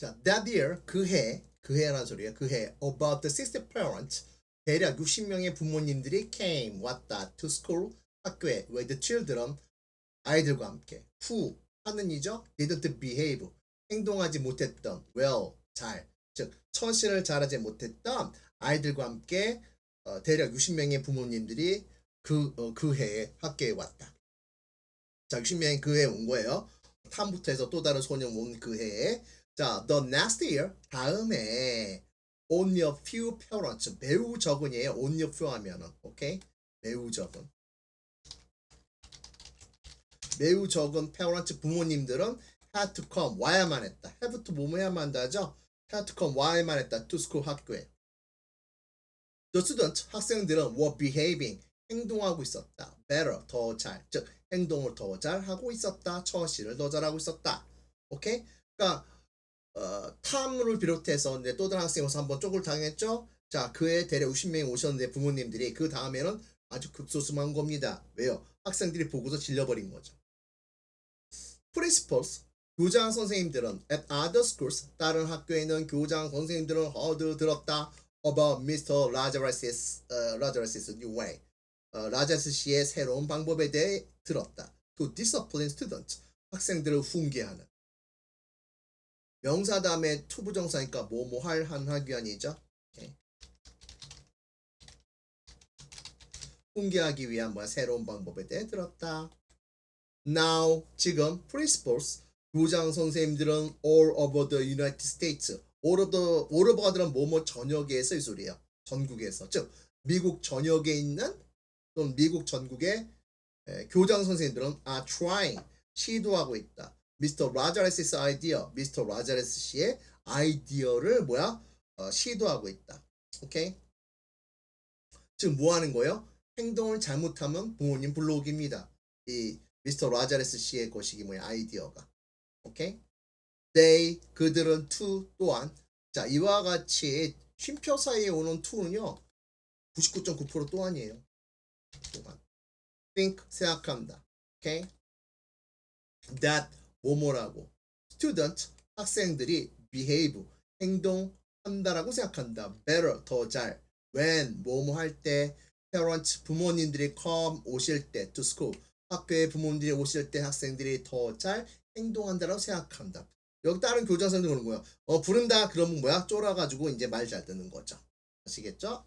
자, that year 그해 그해라는 소리예요. 그해 about the 60 parents 대략 60명의 부모님들이 came 왔다 to school 학교에 with the children 아이들과 함께 who 하는 이죠 didn't behave 행동하지 못했던 well 잘즉 처신을 잘하지 못했던 아이들과 함께 어, 대략 60명의 부모님들이 그, 어, 그 해에 학교에 왔다. 자, 60명이 그 해에 온 거예요. 탐부터 해서 또 다른 소년 온 그 해에. 자, the next year, 다음에 only a few parents, 매우 적은이에요. only a few 하면은, 오케이? 매우 적은. 매우 적은 parents, 부모님들은 had to come, 와야만 했다. have to 뭐뭐 해야만 한다죠? had to come, 와야만 했다. to school, 학교에. The students, 학생들은 were behaving, 행동하고 있었다. better, 더 잘. 즉, 행동을 더 잘 하고 있었다. 처시를 더 잘하고 있었다. 오케이? 그러니까 어, 탐을 비롯해서 이제 또 다른 학생이 와서 한번 쪽을 당했죠. 자, 그에 대략 50명이 오셨는데 부모님들이 그 다음에는 아주 극소수만 겁니다. 왜요? 학생들이 보고서 질려버린 거죠. Principals, 교장 선생님들은 at other schools, 다른 학교에 있는 교장 선생님들은 허드 들었다. about Mr. Lazarus' uh, Lazarus' new way. 어, 라자스 씨의 새로운 방법에 대해 들었다. To discipline students. 학생들을 훈계하는. 명사 다음에 투부정사니까 뭐뭐 할 한하규환이죠. 오케이. 훈계하기 위한 뭐야 새로운 방법에 대해 들었다. Now 지금 principals 교장 선생님들은 all over the United States all over the all over가 들은 뭐뭐 전역에서 이 소리예요. 전국에서 즉 미국 전역에 있는 또는 미국 전국의 에, 교장 선생님들은 are trying 시도하고 있다. 미스터 라자레스의 아이디어, 미스터 라자레스 씨의 아이디어를 뭐야 어, 시도하고 있다. 오케이? 지금 뭐 하는 거예요? 행동을 잘못하면 부모님 불러오기입니다. 이 미스터 라자레스 씨의 것이기 뭐야 아이디어가. 오케이? They 그들은 to 또한 자 이와 같이 쉼표 사이에 오는 to는요 99.9% 또한이에요. 또한 think 생각한다. 오케이? that 뭐뭐라고 student 학생들이 behave 행동한다라고 생각한다. better 더 잘. when 뭐뭐 할 때 parents 부모님들이 come 오실 때 to school 학교에 부모님들이 오실 때 학생들이 더 잘 행동한다라고 생각한다. 여기 다른 교장 선생님 그러는 거야. 어 부른다 그러면 뭐야 쫄아가지고 이제 말 잘 듣는 거죠. 아시겠죠?